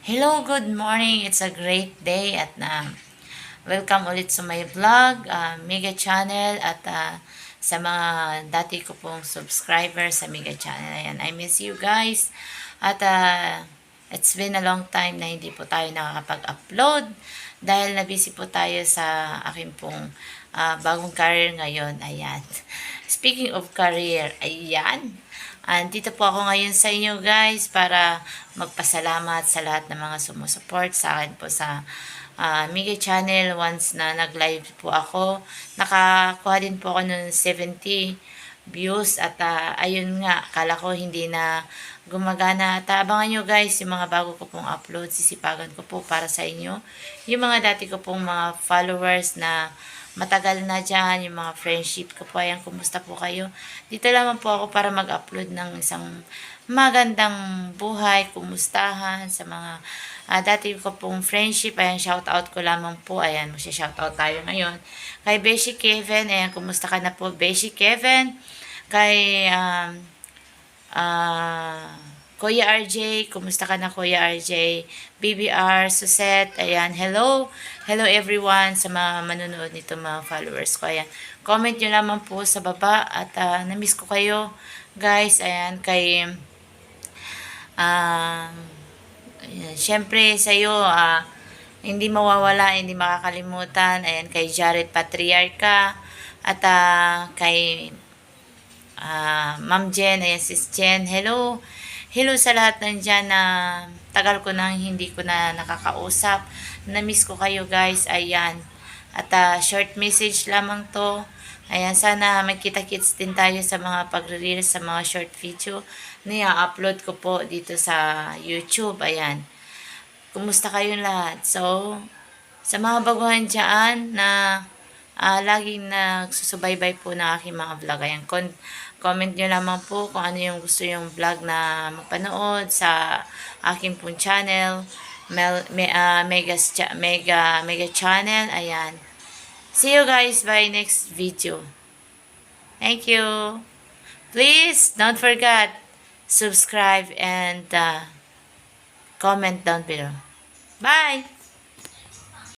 Hello, good morning. It's a great day at na welcome ulit sa my vlog, uh, Mega Channel at uh, sa mga dati ko pong subscribers sa Mega Channel. Ayan, I miss you guys. At uh, it's been a long time na hindi po tayo nakakapag-upload dahil na busy po tayo sa aking pong uh, bagong career ngayon. Ayan. Speaking of career, ayan. Andito po ako ngayon sa inyo guys para magpasalamat sa lahat ng mga sumusupport sa akin po sa uh, Mega Channel once na nag-live po ako. Nakakuha din po ako ng 70 views at uh, ayun nga, kala ko hindi na gumagana. At abangan nyo guys yung mga bago ko pong upload, sisipagan ko po para sa inyo. Yung mga dati ko pong mga followers na matagal na dyan, yung mga friendship ko po, ayan, kumusta po kayo? Dito lamang po ako para mag-upload ng isang magandang buhay, kumustahan sa mga uh, dati ko pong friendship, ayan, shout out ko lamang po, ayan, shout out tayo ngayon. Kay Beshi Kevin, ayan, kumusta ka na po, Beshi Kevin? Kay, um, ah, uh, Kuya RJ, kumusta ka na Kuya RJ? BBR, Suset, ayan, hello. Hello everyone sa mga manonood nito mga followers ko. Ayan, comment nyo lamang po sa baba at uh, na-miss ko kayo guys. Ayan, kay uh, ayan, syempre sa uh, hindi mawawala, hindi makakalimutan. Ayan, kay Jared Patriarca at uh, kay uh, Ma'am Jen, ayan sis Jen, hello. Hello sa lahat nandyan na tagal ko nang hindi ko na nakakausap. Na-miss ko kayo guys. Ayan. At uh, short message lamang to. Ayan, sana magkita-kits din tayo sa mga pagre-release sa mga short video na upload ko po dito sa YouTube. Ayan. Kumusta kayo lahat? So, sa mga baguhan dyan na uh, laging nagsusubaybay po na aking mga vlog. Ayan, kon comment nyo lamang po kung ano yung gusto yung vlog na mapanood sa aking pong channel. Mel, me, uh, mega, mega, mega channel. Ayan. See you guys by next video. Thank you. Please don't forget subscribe and uh, comment down below. Bye!